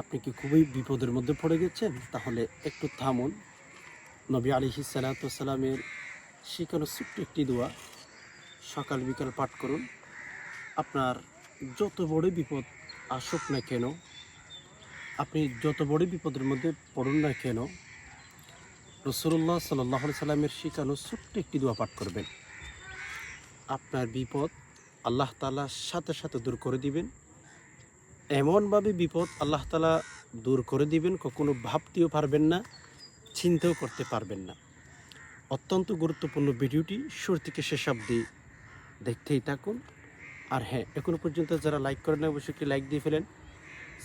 আপনি কি খুবই বিপদের মধ্যে পড়ে গেছেন? তাহলে একটু থামুন। নবী আলিহি সালাতামের শিখানো ছোট্ট একটি দোয়া সকাল বিকাল পাঠ করুন। আপনার যত বড় বিপদ আসুক না কেন, আপনি যত বড় বিপদের মধ্যে পড়ুন না কেন রসুল্লাহ সাল্লাহ সাল্লামের শিখানো ছোট্ট একটি দোয়া পাঠ করবেন। আপনার বিপদ আল্লাহ তালার সাথে সাথে দূর করে দিবেন। এমনভাবে বিপদ আল্লাহ তালা দূর করে দিবেন, কখনো ভাবতেও পারবেন না, চিন্তাও করতে পারবেন না। অত্যন্ত গুরুত্বপূর্ণ ভিডিওটি শুরু থেকে শেষ অবধি দেখতেই থাকুন। আর হ্যাঁ এখনও পর্যন্ত যারা লাইক করেন না অবশ্যই একটি লাইক দিয়ে ফেলেন।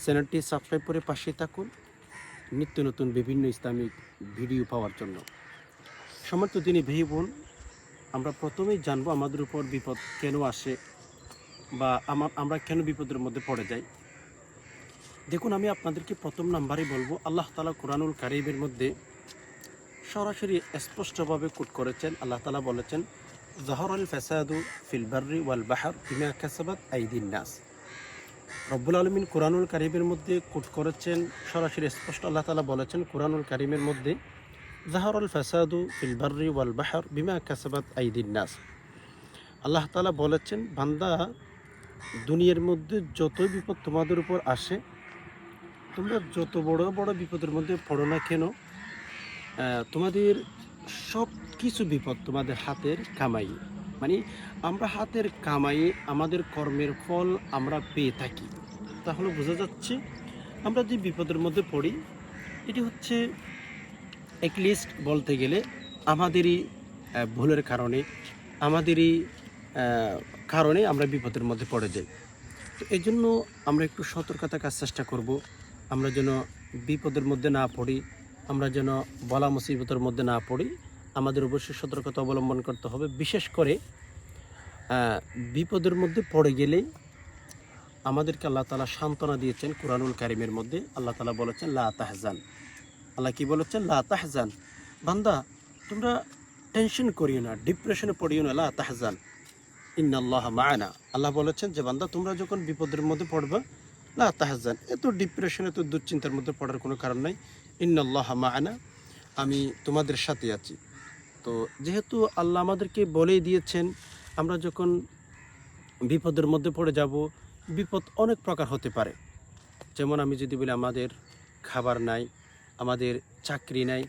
চ্যানেলটি সাবস্ক্রাইব করে পাশে থাকুন। নিত্য নতুন বিভিন্ন ইসলামিক ভিডিও পাওয়ার জন্য। সমর্থ দিনী ভাই বোন, আমরা প্রথমেই জানব আমাদের উপর বিপদ কেন আসে বা আমরা কেন বিপদের মধ্যে পড়ে যাই। দেখুন, আমি আপনাদেরকে প্রথম নাম্বারে বলব, আল্লাহ তালা কোরআনুল কারিমের মধ্যে সরাসরি স্পষ্টভাবে কোট করেছেন। আল্লাহ তালা বলেছেন জহর আল ফেসাদু ফিল বার্রি ওয়াল বাহার বিমা কাসাবাত আইদিন নাস। রব্বুল আলমিন কোরআনুল কারিমের মধ্যে কোট করেছেন, সরাসরি স্পষ্ট আল্লাহ তালা বলেছেন কোরআনুল কারিমের মধ্যে জাহর আল ফেসাদু ফিল বার্রি ওয়াল বাহার বিমা কাসাবাত আইদিন নাস। আল্লাহ তালা বলেছেন, বান্দা দুনিয়ার মধ্যে যতই বিপদ তোমাদের উপর আসে তোমরা যত বড় বড় বিপদের মধ্যে পড়ো না কেন তোমাদের সব কিছু বিপদ তোমাদের হাতের কামাই। মানে আমরা হাতের কামাই, আমাদের কর্মের ফল আমরা পেয়ে থাকি। তাহলে বোঝা যাচ্ছে আমরা যে বিপদের মধ্যে পড়ি, এটি হচ্ছে লিস্ট বলতে গেলে আমাদেরই ভুলের কারণে, আমাদেরই কারণে আমরা বিপদের মধ্যে পড়ে যাই। তো এই জন্য আমরা একটু সতর্ক থাকার চেষ্টা করব। আমরা যেন বিপদের মধ্যে না পড়ি, আমরা যেন বলা মুসিবতের মধ্যে না পড়ি, আমাদের অবশ্যই সতর্কতা অবলম্বন করতে হবে। বিশেষ করে বিপদের মধ্যে পড়ে গেলেই আমাদেরকে আল্লাহ তালা সান্ত্বনা দিয়েছেন কোরআনুল কারিমের মধ্যে। আল্লাহ তালা বলেছেন, লা তাহজান। আল্লাহ কি বলেছেন? লা তাহজান। বান্দা, তোমরা টেনশন করিও না, ডিপ্রেশনে পড়িও না, লা তাহজান। ইন্নাল্লাহ মায়না আল্লাহ বলেছেন যে, বান্দা, তোমরা যখন বিপদের মধ্যে পড়বা লা তাহজান এত ডিপ্রেশন এত দুশ্চিন্তার মধ্যে পড়ার কোনো কারণ নাই। ইন্নাল্লাহ মায়না আমি তোমাদের সাথে আছি। তো যেহেতু আল্লাহ আমাদেরকে বলেই দিয়েছেন, আমরা যখন বিপদের মধ্যে পড়ে যাব, বিপদ অনেক প্রকার হতে পারে। যেমন আমি যদি বলি, আমাদের খাবার নাই, আমাদের চাকরি নাই,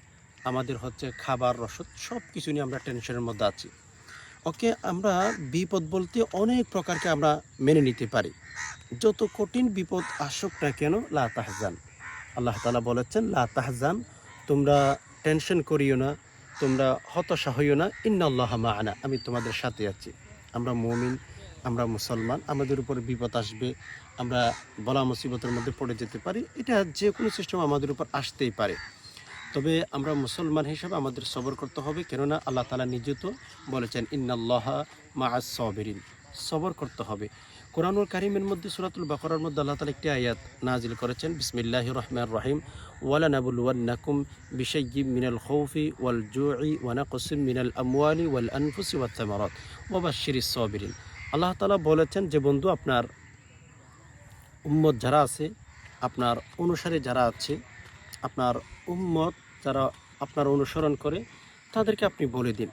আমাদের হচ্ছে খাবার, রসদ সব কিছু নিয়ে আমরা টেনশনের মধ্যে আছি। ওকে আমরা বিপদ বলতে অনেক প্রকারকে আমরা মেনে নিতে পারি। যত কঠিন বিপদ আসুক না কেন, লা তাহজান। আল্লাহ তালা বলেছেন, লা তাহজান, তোমরা টেনশন করিও না, তোমরা হতাশা হইও না ইন্না আল্লাহ মাআনা আমি তোমাদের সাথে আছি। আমরা মমিন, আমরা মুসলমান, আমাদের উপর বিপদ আসবে, আমরা বলা মুসিবতের মধ্যে পড়ে যেতে পারি। এটা যে কোনো সিস্টেম আমাদের উপর আসতেই পারে। তবে আমরা মুসলমান হিসাবে আমাদের সবর করতে হবে, কেননা আল্লাহ তালা নিজে বলেছেন, ইন্নাল্লাহ মা সবেরিন। সবর করতে হবে। কোরআনুল কারিমের মধ্যে সুরাতুল বাকরার মধ্যে আল্লাহ তালা একটি আয়াত নাজিল করেছেন বিসমিল্লাহ রহমান রহিম। ওয়ালা নাবুল ওয়ান্নাকুম বিশাইয়িম মিনাল খৌফি ওয়াল জুই ওয়ানাকসিম মিনাল আমওয়ালি ওয়াল আনফুসি ওয়াত তামারাত ওয়াবাশশিরিস সাবিরিন। আল্লাহ তালা বলেছেন যে, বন্ধু, আপনার উম্মত যারা আছে, আপনার অনুসারে যারা আছে আপনার উম্মত যারা আপনার অনুসরণ করে, তাদেরকে আপনি বলে দিন।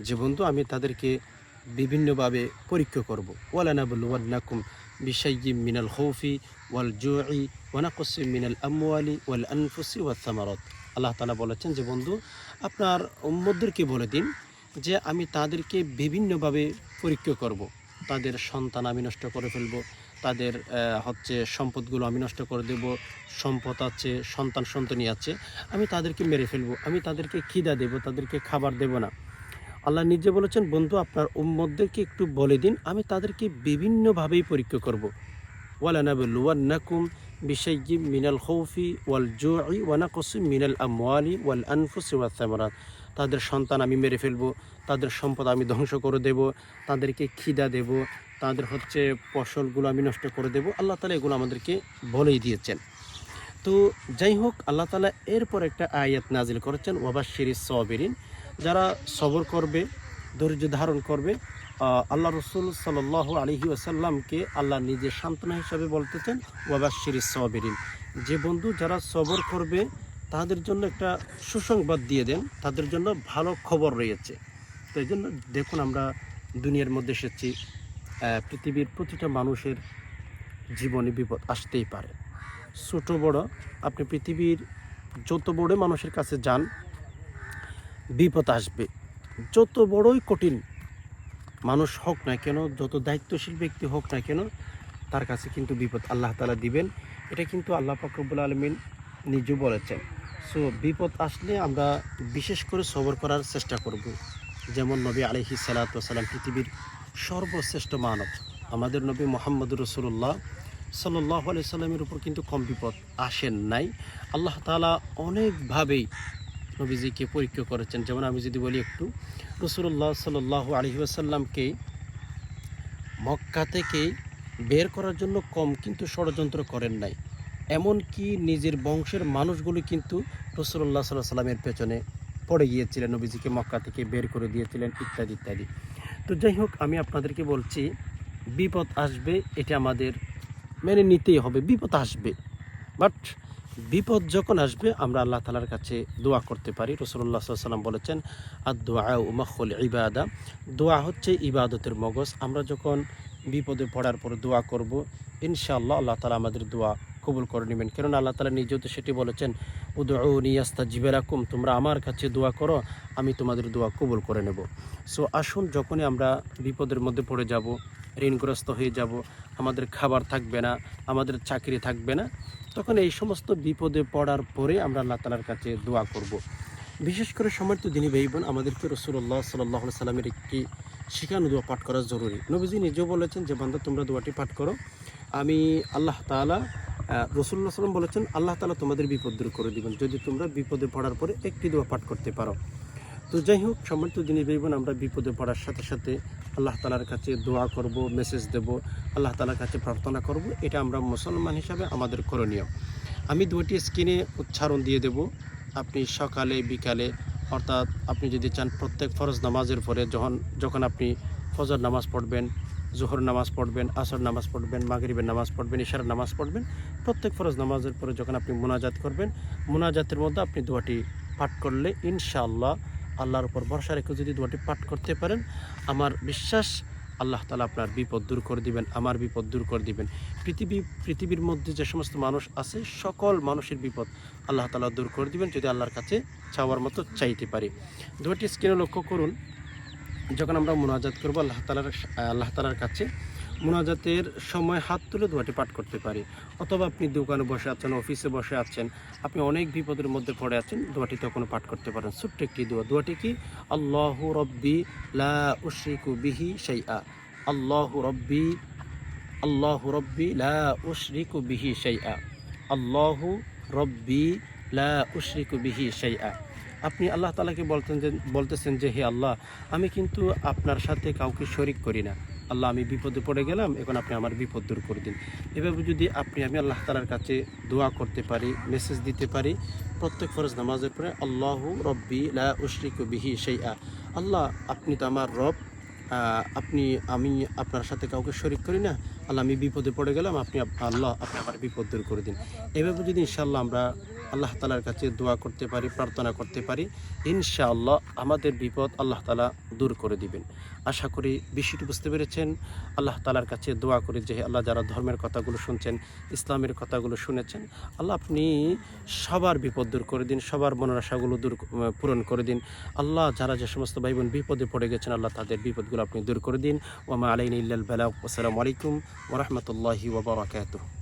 যে বন্ধু, আমি তাদেরকে বিভিন্নভাবে পরীক্ষা করব। ওয়ালানাবুল ওয়ান্নাকুম বিশাইয়িম মিনাল খৌফি ওয়াল জুই ওয়ানাকসিম মিনাল আমওয়ালি ওয়াল আনফুসি ওয়াত তামারত আল্লাহ তালা বলেছেন যে, বন্ধু, আপনার উম্মতদেরকে বলে দিন যে, আমি তাদেরকে বিভিন্নভাবে পরীক্ষা করব। তাদের সন্তান আমি নষ্ট করে ফেলব। তাদের হচ্ছে সম্পদগুলো আমি নষ্ট করে দেব, সম্পদ আছে, সন্তান সন্তানি আছে, আমি তাদেরকে মেরে ফেলব, আমি তাদেরকে খিদা দেব, তাদেরকে খাবার দেব না। আল্লাহ নিজে বলেছেন, বন্ধু, আপনার উম্মদদেরকে একটু বলে দিন, আমি তাদেরকে বিভিন্নভাবেই পরীক্ষা করব। ওয়ালানাবুল্লুয়ান্নাকুম বিশাইয়িম মিনাল খৌফি ওয়াল জুই ওয়ানাকসিম মিনাল আমওয়ালি ওয়াল আনফুসি ওয়াত সামারাত। তাদের সন্তান আমি মেরে ফেলব, তাদের সম্পদ আমি ধ্বংস করে দেব, তাদেরকে খিদা দেব, তাদের হচ্ছে ফসলগুলো আমি নষ্ট করে দেব। আল্লাহ তালা এগুলো আমাদেরকে বলেই দিয়েছেন। তো যাই হোক, আল্লাহ তালা এরপর একটা আয়াত নাজিল করেছেন ওয়াবাশিরি সবেরিন। যারা সবর করবে, ধৈর্য ধারণ করবে আল্লাহ রসুল সাল আলহি আসাল্লামকে আল্লাহ নিজে সান্ত্বনা হিসাবে বলতেছেন ওয়াবাশিরি সবেরিন। যে বন্ধু যারা সবর করবে তাদের জন্য একটা সুসংবাদ দিয়ে দেন। তাদের জন্য ভালো খবর রয়েছে। তো এই জন্য দেখুন আমরা দুনিয়ার মধ্যে এসেছি পৃথিবীর প্রতিটা মানুষের জীবনে বিপদ আসতেই পারে। ছোট, বড়, আপনি পৃথিবীর যত বড় মানুষের কাছে যান, বিপদ আসবে। যত বড়ই কঠিন মানুষ হোক না কেন, যত দায়িত্বশীল ব্যক্তি হোক না কেন, তার কাছে কিন্তু বিপদ আল্লাহ তালা দিবেন। এটা কিন্তু আল্লাহ ফাকরবুল আলমিন নিজেও বলেছেন। সো বিপদ আসলে আমরা বিশেষ করে সবর করার চেষ্টা করব। যেমন নবী আলহি সালাতাম পৃথিবীর সর্বশ্রেষ্ঠ মানব। আমাদের নবী মোহাম্মদ রসুল্লাহ সাল্লাহ আলি সাল্লামের উপর কিন্তু কম বিপদ আসেন নাই। আল্লাহ তালা অনেকভাবেই নবীজিকে পরীক্ষা করেছেন। যেমন আমি যদি বলি একটু রসুল্লাহ সাল্লাহ আলহি আসাল্লামকে মক্কা থেকে বের করার জন্য কম কিন্তু ষড়যন্ত্র করেন নাই। এমনকি নিজের বংশের মানুষগুলি কিন্তু রসুল্লাহ সাল্লাহ সাল্লামের পেছনে পড়ে গিয়েছিলেন, নবীজিকে মক্কা থেকে বের করে দিয়েছিলেন, ইত্যাদি ইত্যাদি। তো যাই হোক, আমি আপনাদেরকে বলছি, বিপদ আসবে, এটা আমাদের মেনে নিতেই হবে, বিপদ আসবে। বাট বিপদ যখন আসবে, আমরা আল্লাহ তালার কাছে দোয়া করতে পারি। রসুল্লাহ সাল্লাম বলেছেন আর দোয়া উমাখল ইবাদা। দোয়া হচ্ছে ইবাদতের মগজ। আমরা যখন বিপদে পড়ার পর দোয়া করব, ইনশাআল্লাহ আল্লাহ তালা আমাদের দোয়া কবুল করে নেবেন। কেননা আল্লাহ তালা নিজেও তো সেটি বলেছেন উদৌনিয়াস্তা জিবেরাকুম তোমরা আমার কাছে দোয়া করো, আমি তোমাদের দোয়া কবুল করে নেব। সো আসুন যখনই আমরা বিপদের মধ্যে পড়ে যাব, ঋণগ্রস্ত হয়ে যাব, আমাদের খাবার থাকবে না, আমাদের চাকরি থাকবে না, তখন এই সমস্ত বিপদে পড়ার পরে আমরা আল্লাহ তালার কাছে দোয়া করব। বিশেষ করে সমর্থ দিনী ভাই বোন, আমাদেরকে রসুল্লাহ সাল্লাহ সাল্লামের একটি শিখানো দোয়া পাঠ করা জরুরি। নবীজি নিজেও বলেছেন যে বান্ধব তোমরা দোয়াটি পাঠ করো। আমি আল্লাহ তালা রসুল্লাহ সাল্লাম বলেছেন, আল্লাহ তালা তোমাদের বিপদ দূর করে দিবেন। যদি তোমরা বিপদে পড়ার পরে একটি দোয়া পাঠ করতে পারো। তো যাই হোক, সম্মানিত দিনী ভাই আমরা বিপদে পড়ার সাথে সাথে আল্লাহ তালার কাছে দোয়া করব, মেসেজ দেব, আল্লাহ তালার কাছে প্রার্থনা করব। এটা আমরা মুসলমান হিসাবে আমাদের করণীয়। আমি দুটি স্ক্রিনে উচ্চারণ দিয়ে দেব। আপনি সকালে, বিকালে, অর্থাৎ আপনি যদি চান প্রত্যেক ফরজ নামাজের পরে, যখন যখন আপনি ফজর নামাজ পড়বেন জোহর নামাজ পড়বেন, আসর নামাজ পড়বেন, মাগরিবের নামাজ পড়বেন ইশার নামাজ পড়বেন, প্রত্যেক ফরজ নামাজের পরে যখন আপনি মোনাজাত করবেন, মোনাজাতের মধ্যে আপনি দোয়াটি পাঠ করলে ইনশাআল্লাহ আল্লাহর উপর ভরসা রেখে যদি দোয়াটি পাঠ করতে পারেন, আমার বিশ্বাস আল্লাহ তালা আপনার বিপদ দূর করে দিবেন, আমার বিপদ দূর করে দিবেন। পৃথিবী, পৃথিবীর মধ্যে যে সমস্ত মানুষ আছে, সকল মানুষের বিপদ আল্লাহ তালা দূর করে দিবেন যদি আল্লাহর কাছে চাওয়ার মতো চাইতে পারি। দোয়াটি স্ক্রিনে লক্ষ্য করুন যখন আমরা মোনাজাত করব, আল্লাহ তালার আল্লাহ তালার কাছে মোনাজাতের সময় হাত তুলে দোয়াটি পাঠ করতে পারি। অথবা আপনি দোকানে বসে আছেন, অফিসে বসে আছেন, আপনি অনেক বিপদের মধ্যে পড়ে আছেন, দোয়াটি তখন পাঠ করতে পারেন। ছোট্ট একটি দোয়া। দোয়াটি কি? আল্লাহ রব্বি লা উশরিকু বিহি শাইআ। আল্লাহ রব্বি আল্লাহ রব্বি লা উশরিকু বিহি শাইআ। আল্লাহ রব্বি লা উশরিকু বিহি শাইআ। আপনি আল্লাহ তালাকে বলতেন যে, বলতেছেন যে, হে আল্লাহ, আমি কিন্তু আপনার সাথে কাউকে শরিক করি না। আল্লাহ, আমি বিপদে পড়ে গেলাম, এখন আপনি আমার বিপদ দূর করে দিন। এভাবে যদি আপনি, আমি আল্লাহ তালার কাছে দোয়া করতে পারি মেসেজ দিতে পারি, প্রত্যেক ফরজ নামাজের পরে, আল্লাহ রব্বি লা উশরিকু বিহি শাইআ। আল্লাহ, আপনি তো আমার রব আপনি, আমি আপনার সাথে কাউকে শরিক করি না। আল্লাহ, আমি বিপদে পড়ে গেলাম, আপনি আল্লাহ, আপনি আমার বিপদ দূর করে দিন। এভাবে যদি ইনশাল্লাহ আমরা আল্লাহ তালার কাছে দোয়া করতে পারি, প্রার্থনা করতে পারি, ইনশাআল্লাহ আমাদের বিপদ আল্লাহ তালা দূর করে দিবেন। আশা করি বিষয়টি বুঝতে পেরেছেন। আল্লাহ তালার কাছে দোয়া করি যে আল্লাহ যারা ধর্মের কথাগুলো শুনছেন, ইসলামের কথাগুলো শুনেছেন, আল্লাহ আপনি সবার বিপদ দূর করে দিন, সবার মনোরাশাগুলো দূর পূরণ করে দিন। আল্লাহ যারা যে সমস্ত ভাই বোন বিপদে পড়ে গেছেন, আল্লাহ তাদের বিপদগুলো আপনি দূর করে দিন। ওমা আলাইন ইল্লাল আসসালামু আলাইকুম ওরহমতুল্লাহি ওবরাকাতুহ